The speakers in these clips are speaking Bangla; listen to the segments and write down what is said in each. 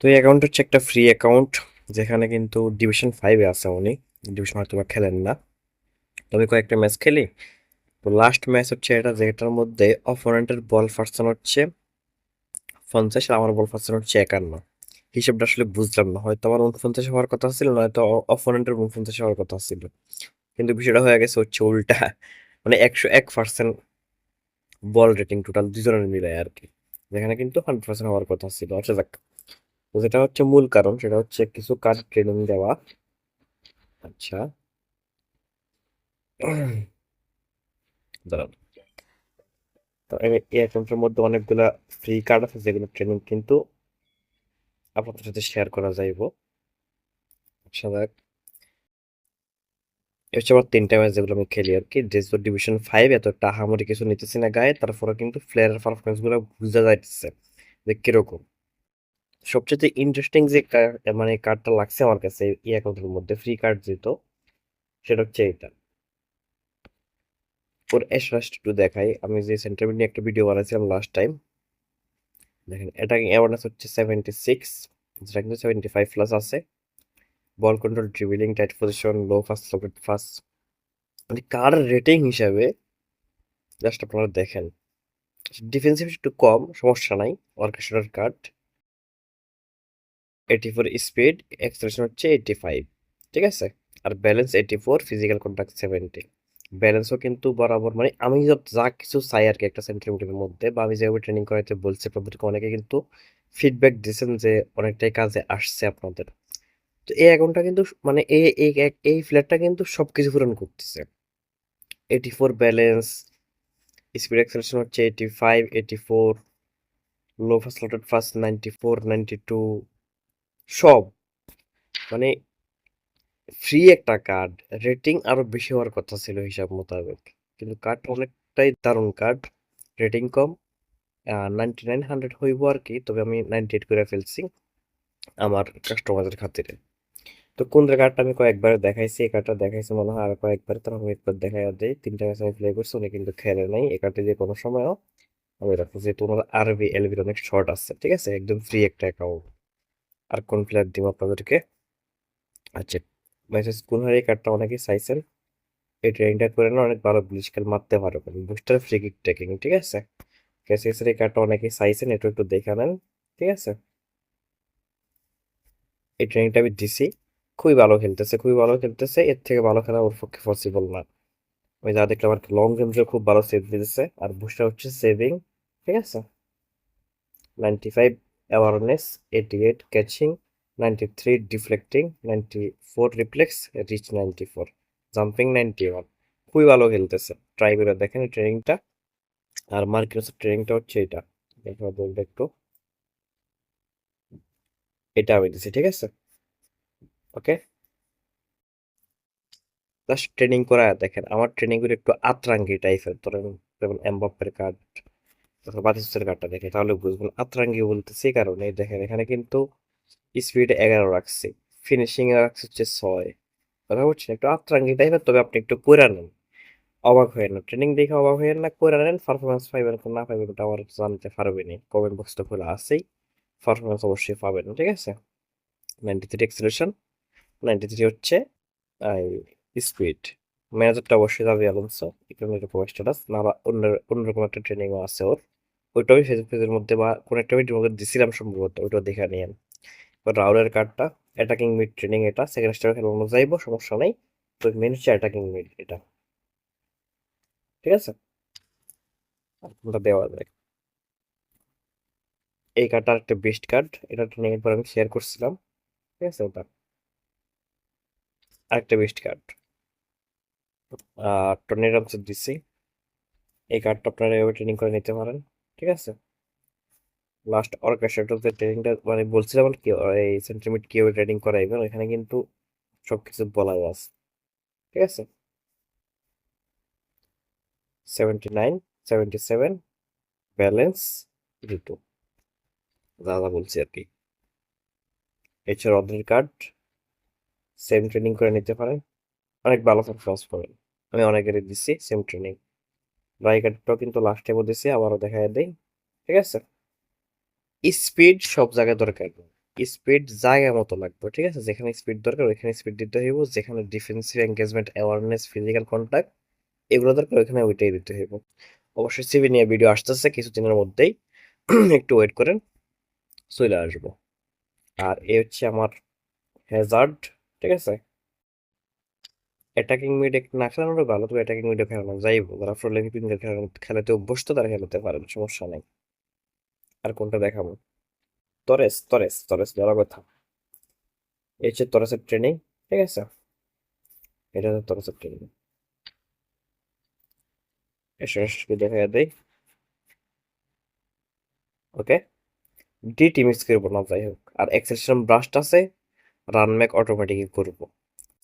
তো এই অ্যাকাউন্ট হচ্ছে একটা ফ্রি অ্যাকাউন্ট যেখানে কিন্তু ডিভিশন ফাইভে আছে উনি। ডিভিশন হয়তো বা খেলেন না। তবে কয়েকটা ম্যাচ খেলি। তো লাস্ট ম্যাচ হচ্ছে এটা, যেটার মধ্যে অপোনেন্টের বল পার্সেন্ট হচ্ছে পঞ্চাশ আমার বল পার্সেন্ট হচ্ছে একান্ন। হিসেবটা আসলে বুঝলাম না। হয়তো আমার উনপঞ্চাশ হওয়ার কথা ছিল, নয়তো অপোনেন্টের উনপঞ্চাশ হওয়ার কথা ছিল। কিন্তু বিষয়টা হয়ে গেছে হচ্ছে উল্টা। মানে একশো এক পার্সেন্ট বল রেটিং টোটাল দুজনের মিলে আর কি। যেখানে কিন্তু হান্ড্রেড পার্সেন্ট হওয়ার কথা ছিল। আচ্ছা যাক। তো যেটা হচ্ছে মূল কারণ, সেটা হচ্ছে কিছু কাজ ট্রেনিং দেওয়া। আচ্ছা। দাঁড়ান তো এই অ্যাকাউন্টের মধ্যে অনেকগুলা ফ্রি কার্ড আছে, যেগুলো ট্রেনিং কিন্তু আপনাদের সাথে শেয়ার করা যাইব। আচ্ছা দেখ। হচ্ছে আমার তিনটা ম্যাচ যেগুলো আমি খেলি আর কি। ডেজো ডিভিশন ফাইভ এতটা আহামরি কিছু নিতেছি না গায়ে তারপরে কিন্তু প্লেয়ারের পারফরমেন্সগুলো বুঝা যাইতেছে যে কীরকম। সবচেয়ে ইন্টারেস্টিং যে মানে কার্ডটা লাগছে আমার কাছে, এই অ্যাকাউন্টের মধ্যে ফ্রি কার্ড যেহেতু, সেটা হচ্ছে এটা ওর এসরাস একটু দেখাই। আমি যে সেন্টার নিয়ে একটা ভিডিও বানাইছিলাম লাস্ট টাইম দেখেন, এটা অ্যাওয়ারনেস হচ্ছে সেভেন্টি সিক্স যেটা কিন্তু সেভেন্টি ফাইভ প্লাস আছে। Ball control dribbling tight position low pass lofted pass মানে কার রেটিং হিসাবে জাস্ট আপনারা দেখেন। ডিফেন্সিভ একটু কম, সমস্যা নাই অর্কেস্ট্রার card eighty four speed acceleration হচ্ছে এইটি ফাইভ ঠিক আছে? আর balance eighty four physical contact seventy ব্যালেন্সও কিন্তু বরাবর মানে আমি যা কিছু চাই আর কি একটা সেন্টিমিটারের মধ্যে, বা আমি যেভাবে ট্রেনিং করাইতে বলছি, আপনাদেরকে অনেকে কিন্তু ফিডব্যাক দিয়েছেন যে অনেকটাই কাজে আসছে আপনাদের। তো এই অ্যাকাউন্টটা কিন্তু মানে এই এই ফ্ল্যাটটা কিন্তু সব কিছু পূরণ করতেছে। Eighty four balance speed acceleration হচ্ছে eighty five eighty four low pass lofted pass ninety four ninety two সব। মানে ফ্রি একটা কার্ড রেটিং আরও বেশি হওয়ার কথা ছিল হিসাব মোতাবেক। কিন্তু কার্ড অনেকটাই দারুণ কার্ড রেটিং কম নাইনটি নাইন হান্ড্রেড হইব আর কি, তবে আমি নাইনটি এইট করে ফেলছি আমার কাস্টমারদের খাতিরে। তো কোন কার্ডটা আমি কয়েকবার দেখাইছি, এই কার্ডটা দেখাইছি মনে হয় আর কয়েকবার তার আমি একবার দেখাই দিই। তিনটা ম্যাচ আমি প্লে করছি, উনি কিন্তু খেলে নাই, এই কার্ডে যে কোনো সময়ও। আমি রাখব যেহেতু ওনার আরবি এলবির অনেক শর্ট আছে, ঠিক আছে? একদম ফ্রি একটা অ্যাকাউন্ট আর কোন প্লেয়ার দিব আপনাদেরকে? আচ্ছা মেসেজ কোন এই কার্ডটা অনেকেই চাইছেন। এই ট্রেনিংটা করে না অনেক ভালো ব্লিচ খেল মারতে পারবেন। বুস্টার ফ্রি কিক টেকিং ঠিক আছে? ক্যাসিয়াসের এই কার্ডটা অনেকেই চাইছেন এটা একটু দেখে নেন, ঠিক আছে? এই ট্রেনিংটা আমি দিছি। খুবই ভালো খেলতেছে, খুবই ভালো খেলতেছে। এর থেকে ভালো খেলা ওর পক্ষে পসিবল না। আমি যা দেখলাম আর লং রেঞ্জে খুব ভালো সেভ দিতেছে। আর বুস্টার হচ্ছে সেভিং ঠিক আছে? Ninety five awareness eighty eight catching ninety three deflecting ninety four reflex reach ninety four jumping ninety one খুবই ভালো খেলতেছে। ট্রাই করে দেখেন ট্রেনিংটা আর মার্কিনসের ট্রেনিংটা হচ্ছে এটা। দেখা বলবে একটু। এটা আমি দিচ্ছি ঠিক আছে? ওকে জাস্ট ট্রেনিং করা দেখেন। আমার ট্রেনিংগুলো একটু আতরাঙ্গি টাইপের ধরেন, যেমন এমবাপ্পের কার্ড অথবা বাতিসের কার্ডটা দেখে, তাহলে বুঝবেন আতরাঙ্গি বলতেছি। এই দেখেন, এখানে কিন্তু স্পিড এগারো রাখছে। ফিনিশিং রাখছে হচ্ছে ছয়। কথা বলছেন? একটু আতরাঙ্গি টাইপের তবে আপনি একটু করে নেন। অবাক হয়ে না ট্রেনিং দেখে অবাক হয়ে না করে নেন পারফরমেন্স পাইবেন না পাইবেন ওটা আমার জানতে পারবেনি কমেন্ট বক্সটা খোলা আছেই পারফরমেন্স অবশ্যই পাবেন, ঠিক আছে? Ninety three acceleration ninety three হচ্ছে স্পিড ম্যানেজারটা অবশ্যই যাবে এখানে এরকম স্ট্যাটাস না অন্য, অন্যরকম একটা ট্রেনিংও আছে ওর। ওইটাও আমি ফেসবুক পেজের মধ্যে বা কোনো একটা ভিডিওর মধ্যে দিছিলাম সম্ভবত, ওইটাও দেখে নিয়েন এবার রাউলের কার্ডটা অ্যাটাকিং মিড ট্রেনিং এটা সেকেন্ড স্টার খেলানো যাইব, সমস্যা নেই। তো মেন হচ্ছে অ্যাটাকিং মিড এটা। ঠিক আছে? আর দেওয়া যায় এই কার্ডটা একটা বেস্ট কার্ড এটা ট্রেনিং এর পর আমি শেয়ার করছিলাম। ঠিক আছে, ওটা? আরেকটা বেস্ট কার্ড টর্নের রামসের দিচ্ছি এই কার্ডটা আপনারা এভাবে ট্রেনিং করে নিতে পারেন। ঠিক আছে? লাস্ট অর্কেস্ট্রেটরদের ট্রেনিংটা মানে বলছিলাম কি এই সেন্টিমিট কীভাবে ট্রেনিং করাইবেন ওইখানে কিন্তু সব কিছু বলাই আছে। ঠিক আছে? Seventy nine seventy seven balance দুটো যা বলছি আর কি। এছাড়া অর্ডার কার্ড সেম ট্রেনিং করে নিতে পারেন। অনেক ভালো পারফরমেন্স পাবেন। আমি অনেকেরই দিচ্ছি সেম ট্রেনিং ড্রাই কিন্তু লাস্ট দিচ্ছি আবারও দেখা দেয় ঠিক আছে? স্পিড সব জায়গায় দরকার স্পিড জায়গা মতো লাগবে, ঠিক আছে? যেখানে স্পিড দরকার, ওইখানে স্পিড দিতে হইব, যেখানে defensive engagement awareness physical contact এগুলো দরকার, ওইখানে ওইটাই দিতে হইব। অবশ্যই সিভি নিয়ে ভিডিও আসতেছে, কিছুদিনের মধ্যেই, একটু ওয়েট করেন, চলে আসব। আর এ হচ্ছে আমার হ্যাজার্ড ঠিক আছে? অ্যাটাকিং মিডে না খেলানোর ভালো, তবে অ্যাটাকিং মিডে খেলানো যাই যাইব যারা ফ্রোলে ভিপিঙ্গের খেলাতে অভ্যস্ত, তারা খেলাতে পারেন, সমস্যা নেই। আর কোনটা দেখাবো? তরেস তরেস তরেস বড় কথা। এই হচ্ছে তরেসের ট্রেনিং ঠিক আছে? এটা হচ্ছে তরেসের ট্রেনিং এসে দেখা দেই ওকে ডি টিম করব না, যাই হোক। আর এক্সেশন ব্রাস্ট আছে রান ম্যাক অটোমেটিকই করব।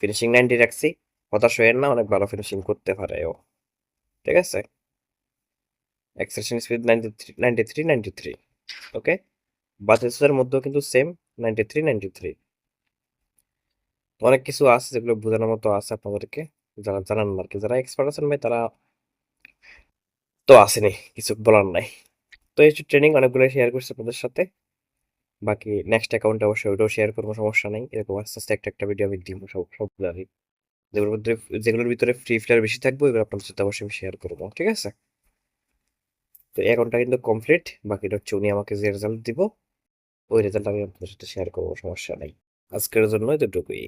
ফিনিশিং নাইনটি রাখছি। হতাশ হয়ে না অনেক ভালো ফিনিশিং করতে পারে ও। ঠিক আছে? Acceleration speed ninety three okay বাতিসের মধ্যেও কিন্তু সেম নাইনটি অনেক কিছু আছে যেগুলো বোঝানোর মতো আছে আপনাদেরকে, যারা জানান আর কি, যারা এক্সপার্ট আছেন ভাই, তারা তো আসেনি, কিছু বলার নাই। তো এই ট্রেনিং অনেকগুলো শেয়ার করছি আপনাদের সাথে। বাকি নেক্সট অ্যাকাউন্টে অবশ্যই ওইটাও শেয়ার করব, সমস্যা নেই, এরকম আস্তে আস্তে একটা একটা ভিডিও আমি দিব, সব সবগুলোরই যেগুলোর মধ্যে, যেগুলোর ভিতরে ফ্রি ফায়ার বেশি থাকবে, ওইগুলো আপনার সাথে অবশ্যই আমি শেয়ার করব, ঠিক আছে? তো অ্যাকাউন্টটা কিন্তু কমপ্লিট বাকিটা হচ্ছে উনি আমাকে যে রেজাল্ট দিব, ওই রেজাল্ট আমি আপনার সাথে শেয়ার করব, সমস্যা নেই। আজকের জন্য এতটুকুই।